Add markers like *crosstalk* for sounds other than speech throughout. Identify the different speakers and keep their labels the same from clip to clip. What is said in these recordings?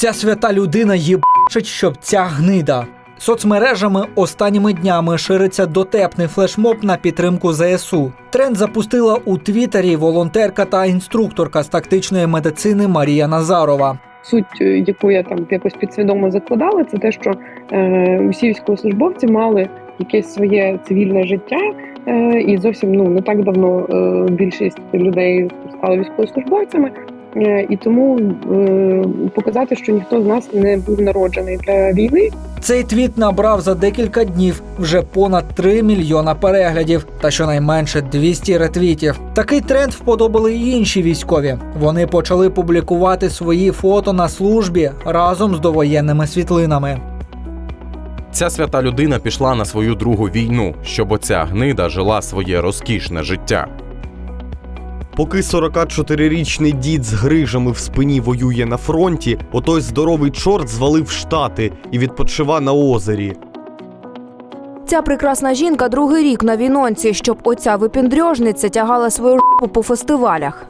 Speaker 1: Ця свята людина їбачить, щоб ця гнида. Соцмережами останніми днями шириться дотепний флешмоб на підтримку ЗСУ. Тренд запустила у Твіттері волонтерка та інструкторка з тактичної медицини Марія Назарова.
Speaker 2: Суть, е, яку я там якось підсвідомо закладала, це те, що е, усі військовослужбовці мали якесь своє цивільне життя, е, і зовсім ну не так давно е, більшість людей стали військовослужбовцями. Е, і тому е, показати, що ніхто з нас не був народжений для війни,
Speaker 1: Цей твіт набрав за декілька днів вже понад 3 мільйона переглядів та щонайменше 200 ретвітів. Такий тренд вподобали й інші військові. Вони почали публікувати свої фото на службі разом з довоєнними світлинами.
Speaker 3: Ця свята людина пішла на свою другу війну, щоб оця гнида жила своє розкішне життя.
Speaker 4: Поки 44-річний дід з грижами в спині воює на фронті, отой здоровий чорт звалив штати і відпочива на озері.
Speaker 5: Ця прекрасна жінка другий рік на вінонці, щоб оця випіндрьожниця тягала свою жопу по фестивалях.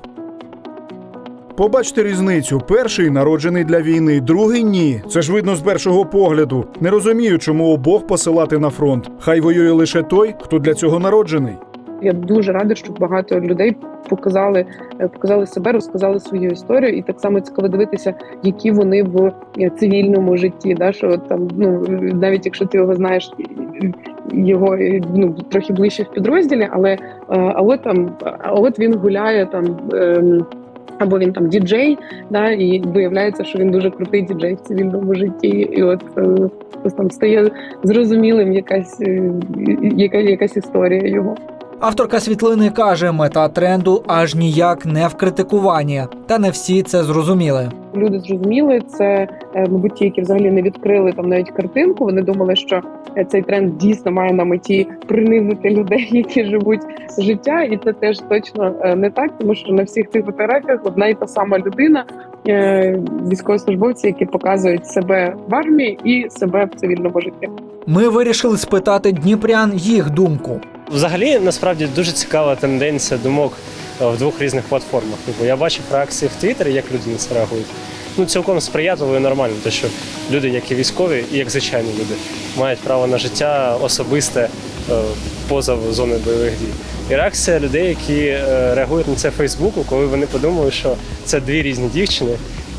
Speaker 6: Побачте різницю: перший народжений для війни, другий ні. Це ж видно з першого погляду. Не розумію, чому обох посилати на фронт. Хай воює лише той, хто для цього народжений.
Speaker 2: Я дуже рада, що багато людей показали, е, показали себе, розказали свою історію, і так само цікаво дивитися, які вони в е, цивільному житті. Да, що там, ну навіть якщо ти його знаєш, його е, ну трохи ближче в підрозділі, але а от там, а от він гуляє там. ем, або він там діджей, да, і виявляється, що він дуже крутий діджей в цивільному житті, і от е, там стає зрозумілим якась, е, яка, якась історія його.
Speaker 1: Авторка світлини каже, мета тренду аж ніяк не в критикуванні, та не всі це зрозуміли.
Speaker 2: люди зрозуміли це, е, мабуть, ті, які взагалі не відкрили там навіть картинку. Вони думали, що е, цей тренд дійсно має на меті принизити людей, *laughs* які живуть життя, і це теж точно е, не так, тому що на всіх цих фотографіях одна і та сама людина, військовослужбовці, які показують себе в армії і себе в цивільному житті.
Speaker 1: Ми вирішили спитати дніпрян їх думку.
Speaker 7: Взагалі, насправді дуже цікава тенденція думок е, в двох різних платформах. Типу, я бачив реакції в Твіттері, як люди на це реагують. Ну, цілком сприятливо і нормально, те, що люди, як і військові, і як звичайні люди, мають право на життя особисте е, поза зоною бойових дій. І реакція людей, які е, реагують на це Фейсбуку, коли вони подумали, що це дві різні дівчини,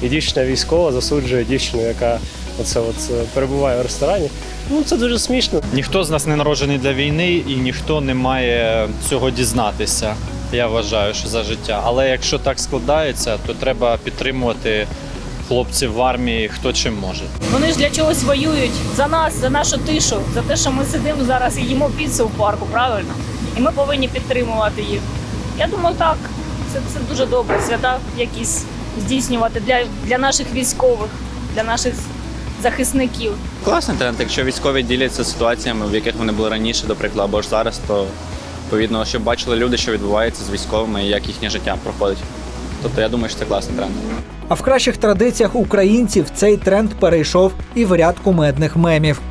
Speaker 7: і дівчина військова засуджує дівчину, яка оце от е, перебуває в ресторані. Ну це дуже смішно.
Speaker 8: Ніхто з нас не народжений для війни і ніхто не має цього дізнатися. Я вважаю, що за життя. Але якщо так складається, то треба підтримувати хлопців в армії хто чим може.
Speaker 9: Вони ж для чогось воюють за нас, за нашу тишу, за те, що ми сидимо зараз і їмо піцу в парку, правильно? І ми повинні підтримувати їх. Я думаю, так. Це, це дуже добре. Свята якісь здійснювати для, для наших військових, для наших захисників.
Speaker 10: Класний тренд, якщо військові діляться ситуаціями, в яких вони були раніше, до прикладу, або ж зараз, то відповідно, щоб бачили люди, що відбувається з військовими і як їхнє життя проходить. Тобто я думаю, що це класний тренд.
Speaker 1: А в кращих традиціях українців цей тренд перейшов і в ряд кумедних мемів.